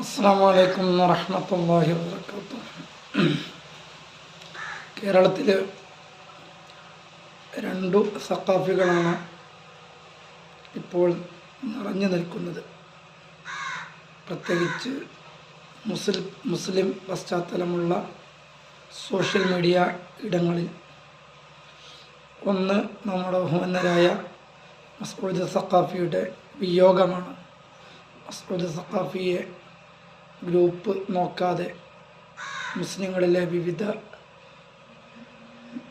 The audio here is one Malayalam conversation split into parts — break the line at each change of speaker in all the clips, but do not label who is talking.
അസ്സാം വലൈക്കും വറഹമത്തല്ലാഹി വാത്തു കേരളത്തിൽ രണ്ടു സക്കാഫികളാണ് ഇപ്പോൾ നിറഞ്ഞു നിൽക്കുന്നത്. പ്രത്യേകിച്ച് മുസ്ലിം മുസ്ലിം പശ്ചാത്തലമുള്ള സോഷ്യൽ മീഡിയ ഇടങ്ങളിൽ ഒന്ന് നമ്മുടെ ബഹുമന്നരായ മസ്ഊദ് സക്കാഫിയുടെ വിയോഗമാണ്. മസ്ഊദ് സക്കാഫിയെ ഗ്രൂപ്പ് നോക്കാതെ മുസ്ലിങ്ങളിലെ വിവിധ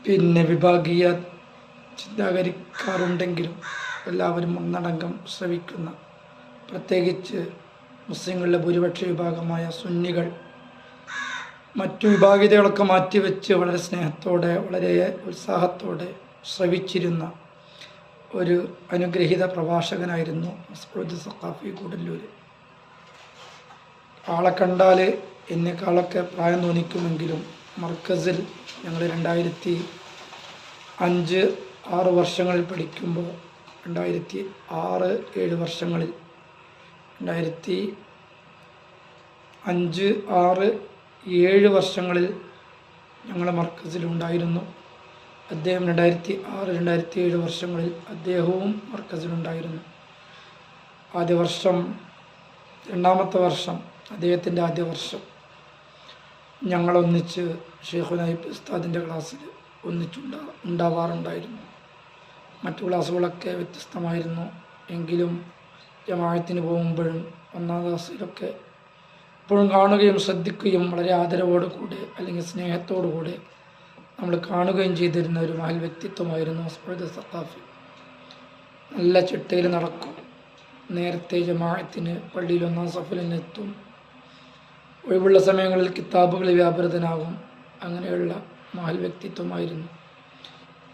പിന്നെ വിഭാഗീയ ചിന്താകരിക്കാറുണ്ടെങ്കിലും എല്ലാവരും ഒന്നടങ്കം ശ്രവിക്കുന്ന പ്രത്യേകിച്ച് മുസ്ലിങ്ങളുടെ ഭൂരിപക്ഷ വിഭാഗമായ സുന്നികൾ മറ്റു വിഭാഗീയതകളൊക്കെ മാറ്റിവെച്ച് വളരെ സ്നേഹത്തോടെ വളരെ ഉത്സാഹത്തോടെ ശ്രവിച്ചിരുന്ന ഒരു അനുഗ്രഹീത പ്രഭാഷകനായിരുന്നു സഖാഫി കൂടല്ലൂർ ആളെ കണ്ടാൽ എന്നെക്കാളൊക്കെ പ്രായം തോന്നിക്കുമെങ്കിലും മർക്കസിൽ ഞങ്ങൾ രണ്ടായിരത്തി അഞ്ച് ആറ് വർഷങ്ങളിൽ പഠിക്കുമ്പോൾ രണ്ടായിരത്തി ആറ് ഏഴ് വർഷങ്ങളിൽ രണ്ടായിരത്തി അഞ്ച് ആറ് ഏഴ് വർഷങ്ങളിൽ ഞങ്ങൾ മർക്കസിലുണ്ടായിരുന്നു അദ്ദേഹം രണ്ടായിരത്തി ആറ് രണ്ടായിരത്തി ഏഴ് വർഷങ്ങളിൽ അദ്ദേഹവും മർക്കസിലുണ്ടായിരുന്നു. ആദ്യ വർഷം രണ്ടാമത്തെ വർഷം അദ്ദേഹത്തിന്റെ ആദ്യ വർഷം. ഞങ്ങളൊന്നിച്ച് ഷെയ്ഖു നൈബ് ഉസ്താദിന്റെ ക്ലാസ്സിൽ ഒന്നിച്ചുണ്ടാ ഉണ്ടാവാറുണ്ടായിരുന്നു. മറ്റു ക്ലാസ്സുകളൊക്കെ വ്യത്യസ്തമായിരുന്നു. എങ്കിലും ജമാഅത്തിന് പോകുമ്പോഴും ഒന്നാം ക്ലാസ്സിലൊക്കെ എപ്പോഴും കാണുകയും ശ്രദ്ധിക്കുകയും വളരെ ആദരവോടു കൂടെ അല്ലെങ്കിൽ സ്നേഹത്തോടു കൂടെ നമ്മൾ കാണുകയും ചെയ്തിരുന്ന ഒരു മഹൽ വ്യക്തിത്വമായിരുന്നു മസ്ബൂദ് സത്താഫി നല്ല ചിട്ടയിൽ നടക്കും. നേരത്തെ ജമാഅത്തിന് പള്ളിയിൽ ഒന്നാം സഫിൽ എത്തും. ഒഴിവുള്ള സമയങ്ങളിൽ കിതാബുകളിൽ വ്യാപൃതനാകും. അങ്ങനെയുള്ള മഹൽ വ്യക്തിത്വമായിരുന്നു.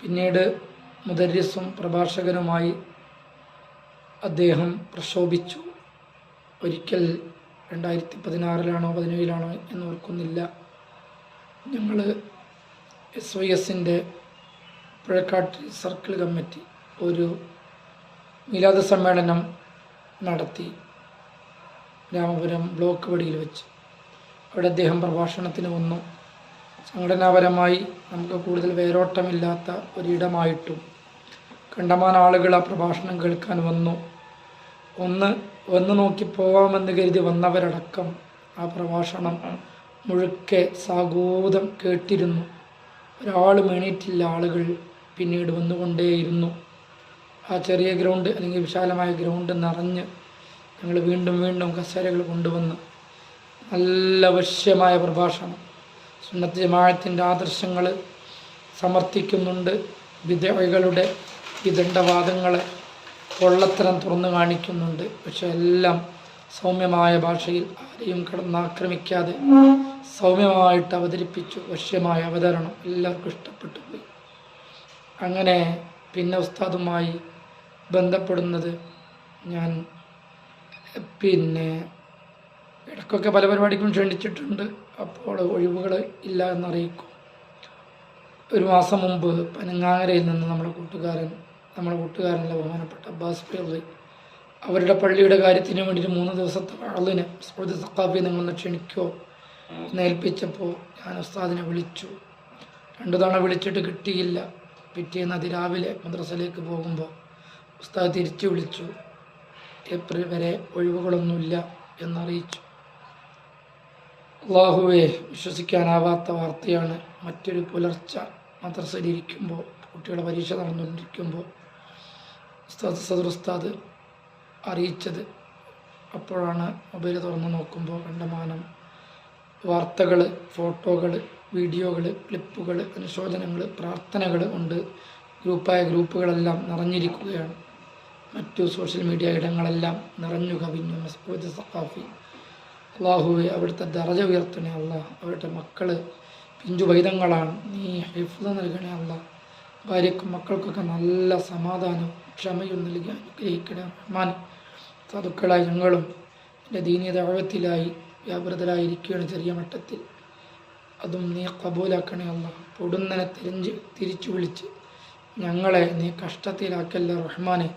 പിന്നീട് മുദരിസും പ്രഭാഷകനുമായി അദ്ദേഹം പ്രക്ഷോഭിച്ചു ഒരിക്കൽ രണ്ടായിരത്തി പതിനാറിലാണോ പതിനേഴിലാണോ എന്ന് ഓർക്കുന്നില്ല. ഞങ്ങൾ എസ് വൈ എസിന്റെ പുഴക്കാട്ട് സർക്കിൾ കമ്മിറ്റി ഒരു മിലാദ സമ്മേളനം നടത്തി. രാമപുരം ബ്ലോക്ക് വടിയിൽ വെച്ച്. അവിടെ അദ്ദേഹം പ്രഭാഷണത്തിന് വന്നു. സംഘടനാപരമായി നമുക്ക് കൂടുതൽ വേരോട്ടമില്ലാത്ത ഒരിടമായിട്ടും കണ്ടമാന ആളുകൾ ആ പ്രഭാഷണം കേൾക്കാൻ വന്നു. ഒന്ന് വന്നു നോക്കി പോവാമെന്ന് കരുതി വന്നവരടക്കം ആ പ്രഭാഷണം മുഴുക്കെ സാഗൂതം കേട്ടിരുന്നു. ഒരാൾ മേണിയിട്ടില്ല ആളുകൾ പിന്നീട് വന്നുകൊണ്ടേയിരുന്നു. ആ ചെറിയ ഗ്രൗണ്ട് അല്ലെങ്കിൽ വിശാലമായ ഗ്രൗണ്ട് നിറഞ്ഞ് ഞങ്ങൾ വീണ്ടും വീണ്ടും കസേരകൾ കൊണ്ടുവന്ന് നല്ല വശ്യമായ പ്രഭാഷണം. സുന്നത്ത് ജമാഅത്തിന്റെ ആദർശങ്ങൾ സമർത്ഥിക്കുന്നുണ്ട്. വിധവകളുടെ വിദണ്ഡവാദങ്ങളെ പൊള്ളത്തരം തുറന്നു കാണിക്കുന്നുണ്ട്. പക്ഷെ എല്ലാം സൗമ്യമായ ഭാഷയിൽ ആരെയും കടന്നാക്രമിക്കാതെ സൗമ്യമായിട്ട് അവതരിപ്പിച്ചു. വശ്യമായ അവതരണം എല്ലാവർക്കും ഇഷ്ടപ്പെട്ടു പോയി. അങ്ങനെ പിന്നെ ഉസ്താദുമായി ബന്ധപ്പെടുന്നത് ഞാൻ പിന്നെ ഇടയ്ക്കൊക്കെ പല പരിപാടിക്കും ക്ഷണിച്ചിട്ടുണ്ട്. അപ്പോൾ ഒഴിവുകൾ ഇല്ല എന്നറിയിക്കും. ഒരു മാസം മുമ്പ് പനങ്ങാങ്ങരയിൽ നിന്ന് നമ്മുടെ കൂട്ടുകാരൻ നമ്മുടെ കൂട്ടുകാരനിലെ ബഹുമാനപ്പെട്ട അബ്ബാസ് പിള്ളി അവരുടെ പള്ളിയുടെ കാര്യത്തിന് വേണ്ടിയിട്ട് മൂന്ന് ദിവസത്തെ ആളിന് സൗദി സക്കാഫി നിങ്ങളൊന്ന് ക്ഷണിക്കോ എന്ന് ഏൽപ്പിച്ചപ്പോൾ ഞാൻ ഉസ്താദിനെ വിളിച്ചു. രണ്ടു തവണ വിളിച്ചിട്ട് കിട്ടിയില്ല. പിറ്റേന്ന് അതിരാവിലെ മദ്രസയിലേക്ക് പോകുമ്പോൾ ഉസ്താദ് തിരിച്ചു വിളിച്ചു. ഏപ്രിൽ വരെ ഒഴിവുകളൊന്നുമില്ല എന്നറിയിച്ചു. അള്ളാഹുവെ വിശ്വസിക്കാനാവാത്ത വാർത്തയാണ് മറ്റൊരു പുലർച്ച. മദ്രസയിലിരിക്കുമ്പോൾ കുട്ടികളുടെ പരീക്ഷ നടന്നുകൊണ്ടിരിക്കുമ്പോൾ ഉസ്താദ് സദർ ഉസ്താദ് അറിയിച്ചത്. അപ്പോഴാണ് മൊബൈൽ തുറന്ന് നോക്കുമ്പോൾ കണ്ടമാനം വാർത്തകൾ ഫോട്ടോകൾ വീഡിയോകൾ ക്ലിപ്പുകൾ അനുശോചനങ്ങൾ പ്രാർത്ഥനകൾ ഉണ്ട്. ഗ്രൂപ്പായ ഗ്രൂപ്പുകളെല്ലാം നിറഞ്ഞിരിക്കുകയാണ്. മറ്റു സോഷ്യൽ മീഡിയ ഇടങ്ങളെല്ലാം നിറഞ്ഞു കവിഞ്ഞു മസ്ബൂദ് സഖാഫി അള്ളാഹുവെ അവിടുത്തെ ദറജ ഉയർത്തണേ അല്ല അവരുടെ മക്കൾ പിഞ്ചു വൈദങ്ങളാണ്. നീ ഹൈഫുത നൽകണേ അല്ല ഭാര്യക്കും മക്കൾക്കൊക്കെ നല്ല സമാധാനവും ക്ഷമയും നൽകി അനുഗ്രഹിക്കണേ റഹ്മാൻ. സാധുക്കളായി ഞങ്ങളും എന്റെ ദീനീയ ദഴവത്തിലായി വ്യാപൃതരായിരിക്കുകയാണ് ചെറിയ മട്ടത്തിൽ. അതും നീ കബൂലാക്കണേ അല്ല പൊടുന്നനെ തിരിഞ്ഞ് തിരിച്ചു വിളിച്ച് ഞങ്ങളെ നീ കഷ്ടത്തിലാക്കല്ല റഹ്മാനെ.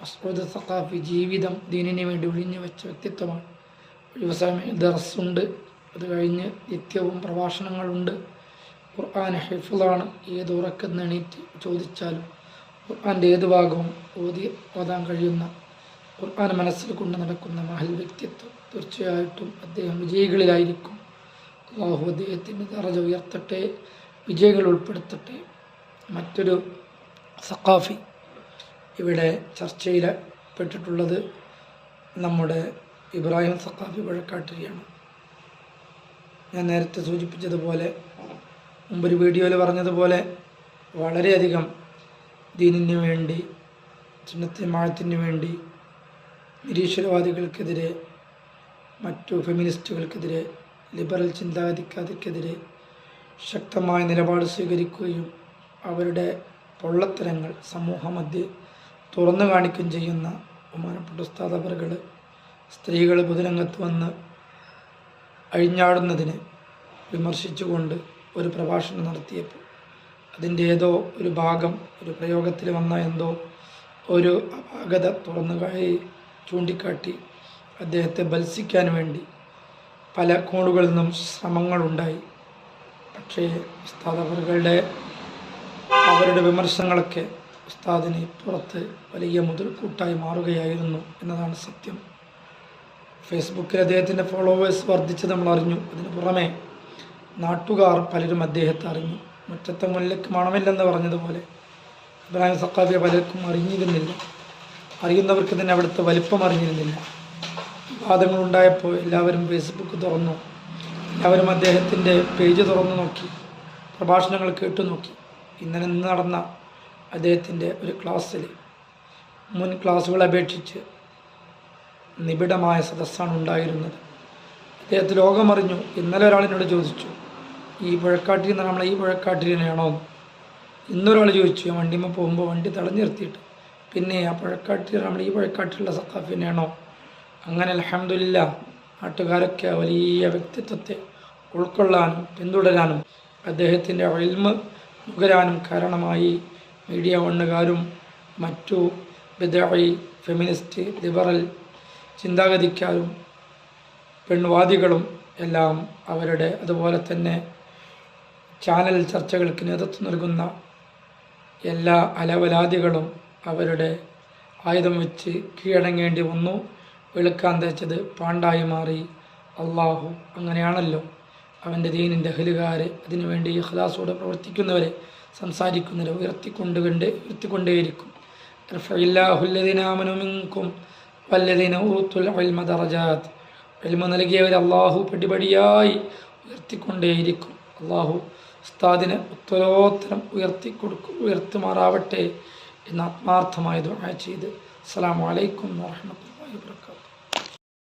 മസ്ഊദ് സഖാഫി ജീവിതം ദീനിന് വേണ്ടി ഒഴിഞ്ഞു വെച്ച വ്യക്തിത്വമാണ്. ഒഴിവ് സമയം ദർസുണ്ട്. അത് കഴിഞ്ഞ് നിത്യവും പ്രഭാഷണങ്ങളുണ്ട്. ഖുർആൻ ഹിഫുള്ളാണ്. ഏത് ഉറക്കം എണീറ്റ് ചോദിച്ചാലും ഖുർആന്റെ ഏത് ഭാഗവും ഓതി ഓതാൻ കഴിയുന്ന ഖുർആൻ മനസ്സിൽ കൊണ്ട് നടക്കുന്ന മഹൽ വ്യക്തിത്വം തീർച്ചയായിട്ടും അദ്ദേഹം വിജയികളിലായിരിക്കും. അള്ളാഹു അദ്ദേഹത്തിന്റെ ദറജ ഉയർത്തട്ടെ വിജയികൾ ഉൾപ്പെടുത്തട്ടെ. മറ്റൊരു സഖാഫി ഇവിടെ ചർച്ചയിൽ പെട്ടിട്ടുള്ളത് നമ്മുടെ ഇബ്രാഹിം സഖാഫി വഴക്കാട്ടിരിയാണ് ഞാൻ നേരത്തെ സൂചിപ്പിച്ചതുപോലെ മുമ്പൊരു വീഡിയോയിൽ പറഞ്ഞതുപോലെ വളരെയധികം ദീനിന് വേണ്ടി ചിഹ്നത്തെ മാഴത്തിന് വേണ്ടി നിരീശ്വരവാദികൾക്കെതിരെ മറ്റു ഫെമിനിസ്റ്റുകൾക്കെതിരെ ലിബറൽ ചിന്താഗതിക്കാതിക്കെതിരെ ശക്തമായ നിലപാട് സ്വീകരിക്കുകയും അവരുടെ പൊള്ളത്തരങ്ങൾ സമൂഹമധ്യേ തുറന്നു കാണിക്കുകയും ചെയ്യുന്ന ബഹുമാനപ്പെട്ട ഉസ്താദവറുകൾ സ്ത്രീകൾ പൊതുരംഗത്ത് വന്ന് അഴിഞ്ഞാടുന്നതിനെ വിമർശിച്ചുകൊണ്ട് ഒരു പ്രഭാഷണം നടത്തിയപ്പോൾ അതിന്റെ ഏതോ ഒരു ഭാഗം ഒരു പ്രയോഗത്തിൽ വന്ന എന്തോ ഒരു അപാകത തുറന്നു ചൂണ്ടിക്കാട്ടി അദ്ദേഹത്തെ ബത്സിക്കാൻ വേണ്ടി പല കോണുകളിൽ നിന്നും ശ്രമങ്ങളുണ്ടായി. പക്ഷേ ഉസ്താദ് അവരുടെ അവരുടെ വിമർശനങ്ങളൊക്കെ ഉസ്താദിന് പുറത്ത് വലിയ മുതൽക്കൂട്ടായി മാറുകയായിരുന്നു എന്നതാണ് സത്യം. ഫേസ്ബുക്കിൽ അദ്ദേഹത്തിന്റെ ഫോളോവേഴ്സ് വർദ്ധിച്ച് നമ്മൾ അറിഞ്ഞു അതിന് പുറമെ നാട്ടുകാർ പലരും അദ്ദേഹത്തെ അറിഞ്ഞു. മുറ്റത്തെ മുല്ലയ്ക്ക് മണമില്ലെന്ന് പറഞ്ഞതുപോലെ ഇബ്രാഹിം സക്കാഫിയെ പലർക്കും അറിഞ്ഞിരുന്നില്ല. അറിയുന്നവർക്ക് തന്നെ അവിടുത്തെ വലിപ്പം അറിഞ്ഞിരുന്നില്ല. വിവാദങ്ങളുണ്ടായപ്പോൾ എല്ലാവരും ഫേസ്ബുക്ക് തുറന്നു. എല്ലാവരും അദ്ദേഹത്തിന്റെ പേജ് തുറന്നു നോക്കി. പ്രഭാഷണങ്ങൾ കേട്ടു നോക്കി. ഇന്നലെ ഇന്ന് നടന്ന അദ്ദേഹത്തിന്റെ ഒരു ക്ലാസ്സിൽ മുൻ ക്ലാസ്സുകളെ അപേക്ഷിച്ച് നിബിഡമായ സദസ്സാണ് ഉണ്ടായിരുന്നത്. അദ്ദേഹത്തെ ലോകമറിഞ്ഞു. ഇന്നലെ ഒരാൾ എന്നോട് ചോദിച്ചു ഈ പുഴക്കാട്ടിൽ നിന്ന് നമ്മളെ ഈ പുഴക്കാട്ടിൽ തന്നെയാണോ ഇന്നൊരാൾ ചോദിച്ചു ഞാൻ വണ്ടിമ്മ പോകുമ്പോൾ വണ്ടി തടഞ്ഞു നിർത്തിയിട്ട്. പിന്നെ ആ പുഴക്കാട്ടിൽ നമ്മൾ ഈ പുഴക്കാട്ടിലുള്ള സഖാഫിനെയാണോ അങ്ങനെ അലഹമില്ല നാട്ടുകാരൊക്കെ വലിയ വ്യക്തിത്വത്തെ ഉൾക്കൊള്ളാനും പിന്തുടരാനും അദ്ദേഹത്തിന്റെ ഒൽമ് നുകരാനും കാരണമായി മീഡിയ വണ്ണുകാരും മറ്റു ബിദായി ഫെമിനിസ്റ്റ് ലിബറൽ ചിന്താഗതിക്കാരും പെൺവാദികളും എല്ലാം അവരുടെ അതുപോലെ തന്നെ ചാനൽ ചർച്ചകൾക്ക് നേതൃത്വം നൽകുന്ന എല്ലാ അലവലാദികളും അവരുടെ ആയുധം വെച്ച് കീഴടങ്ങേണ്ടി വന്നു. വെളുക്കാൻ തേച്ചത് പാണ്ടായി മാറി. അള്ളാഹു അങ്ങനെയാണല്ലോ. അവന്റെ ദീനിന്റെ ഹലുകാരെ അതിനുവേണ്ടി ഇഖ്ലാസോടെ പ്രവർത്തിക്കുന്നവരെ സംസാരിക്കുന്നവരെ ഉയർത്തിക്കൊണ്ട് കണ്ട് ഉയർത്തിക്കൊണ്ടേയിരിക്കും മിൻകും വല്ലദീന ഊത്തുൽ ഇൽമ ദറജാത്ത്. ഇൽമ നൽകിയവർ അള്ളാഹു പടിപടിയായി ഉയർത്തിക്കൊണ്ടേയിരിക്കും. അള്ളാഹു ഉസ്താദിനെ ഉത്തരോത്തരം ഉയർത്തി കൊടുക്കും ഉയർത്തുമാറാവട്ടെ എന്ന് ആത്മാർത്ഥമായ ദുആ ചെയ്ത്. അസ്സാം വലൈക്കും വറഹ്മത്തുള്ളാഹി വബറകാതുഹു.